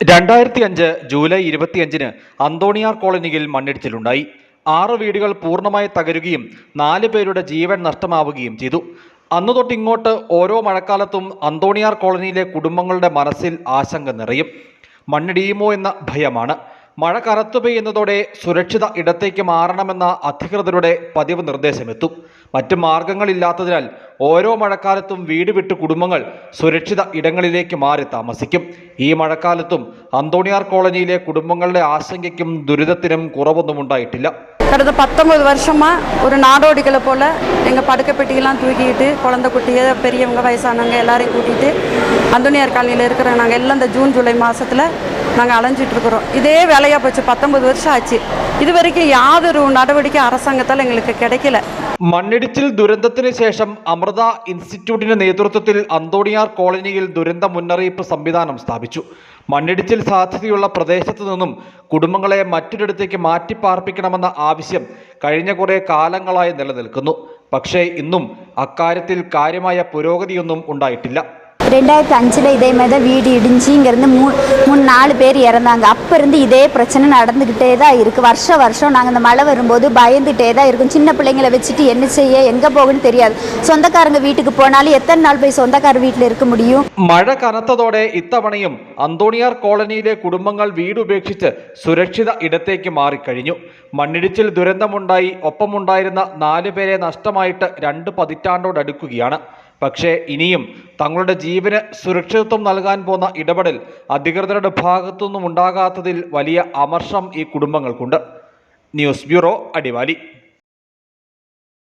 രണ്ടായിരത്തി അഞ്ച് ജൂലൈ ഇരുപത്തിയഞ്ചിന് അന്തോണിയാർ കോളനിയിൽ മണ്ണിടിച്ചിലുണ്ടായി. ആറ് വീടുകൾ പൂർണമായി തകരുകയും നാല് പേരുടെ ജീവൻ നഷ്ടമാവുകയും ചെയ്തു. അന്നു തൊട്ടിങ്ങോട്ട് ഓരോ മഴക്കാലത്തും അന്തോണിയാർ കോളനിയിലെ കുടുംബങ്ങളുടെ മനസ്സിൽ ആശങ്ക നിറയും. മണ്ണിടിയുമോ എന്ന ഭയമാണ്. മഴ കനത്തു പെയ്യുന്നതോടെ സുരക്ഷിത ഇടത്തേക്ക് മാറണമെന്ന അധികൃതരുടെ പതിവ് നിർദ്ദേശമെത്തും മറ്റു മാർഗങ്ങളില്ലാത്തതിനാൽ ഓരോ മഴക്കാലത്തും വീട് വിട്ട് കുടുംബങ്ങൾ സുരക്ഷിത ഇടങ്ങളിലേക്ക് മാറി താമസിക്കും ഈ മഴക്കാലത്തും അന്തോണിയാർ കോളനിയിലെ കുടുംബങ്ങളുടെ ആശങ്കയ്ക്കും ദുരിതത്തിനും കുറവൊന്നും ഉണ്ടായിട്ടില്ല கடந்த பத்தொம்பது வருஷமாக ஒரு நாடோடிகளை போல் எங்கள் படுக்கைப்பெட்டியெல்லாம் தூக்கிட்டு குழந்தை குட்டிய பெரியவங்க வயசானவங்க எல்லாரையும் கூட்டிகிட்டு அந்தோனியார் காலனியில் இருக்கிற நாங்கள் எல்லாம் இந்த ஜூன் ஜூலை மாதத்தில் நாங்கள் அலைஞ்சிட்டு இருக்கிறோம் இதே வேலையாக போச்சு பத்தொம்பது வருஷம் ஆச்சு இது வரைக்கும் யாதொரு நடவடிக்கை அரசாங்கத்தால் எங்களுக்கு கிடைக்கல മണ്ണിടിച്ചിൽ ദുരന്തത്തിന് ശേഷം അമൃത ഇൻസ്റ്റിറ്റ്യൂട്ടിന്റെ നേതൃത്വത്തിൽ അന്തോണിയാർ കോളനിയിൽ ദുരന്ത മുന്നറിയിപ്പ് സംവിധാനം സ്ഥാപിച്ചു മണ്ണിടിച്ചിൽ സാധ്യതയുള്ള പ്രദേശത്തു നിന്നും കുടുംബങ്ങളെ മറ്റൊരിടത്തേക്ക് മാറ്റിപ്പാർപ്പിക്കണമെന്ന ആവശ്യം കഴിഞ്ഞ കുറേ കാലങ്ങളായി നിലനിൽക്കുന്നു പക്ഷേ ഇന്നും அக்காரியத்தில் കാര്യമായ പുരോഗതിയൊന്നും ഉണ്ടായിട്ടില്ല ரெண்டாயிரத்தி அஞ்சில் இதே மாதிரி தான் வீடு இடிஞ்சு இங்கேருந்து மூ மூணு நாலு பேர் இறந்தாங்க அப்போ இருந்து இதே பிரச்சனை நடந்துக்கிட்டே தான் இருக்குது வருஷம் வருஷம் நாங்கள் இந்த மழை வரும்போது பயந்துகிட்டே தான் இருக்கும் சின்ன பிள்ளைங்களை வச்சுட்டு என்ன செய்ய எங்கே போகணும்னு தெரியாது சொந்தக்காரங்க வீட்டுக்கு போனாலும் எத்தனை நாள் போய் சொந்தக்கார வீட்டில் இருக்க முடியும் മഴ കനത്തതോടെ ഇത്തവണയും അന്തോണിയാർ കോളനിയിലെ കുടുംബങ്ങൾ വീടുപേക്ഷിച്ച് സുരക്ഷിത ഇടത്തേക്ക് മാറിക്കഴിഞ്ഞു മണ്ണിടിച്ചിൽ ദുരന്തമുണ്ടായി ഒപ്പമുണ്ടായിരുന്ന നാലു പേരെ നഷ്ടമായിട്ട് രണ്ട് പതിറ്റാണ്ടോടടുക്കുകയാണ് പക്ഷേ ഇനിയും തങ്ങളുടെ ജീവന് സുരക്ഷിതത്വം നൽകാൻ പോന്ന ഇടപെടൽ അധികൃതരുടെ ഭാഗത്തുനിന്നും ഉണ്ടാകാത്തതിൽ വലിയ അമർഷം ഈ കുടുംബങ്ങൾക്കുണ്ട്. News bureau Adimali.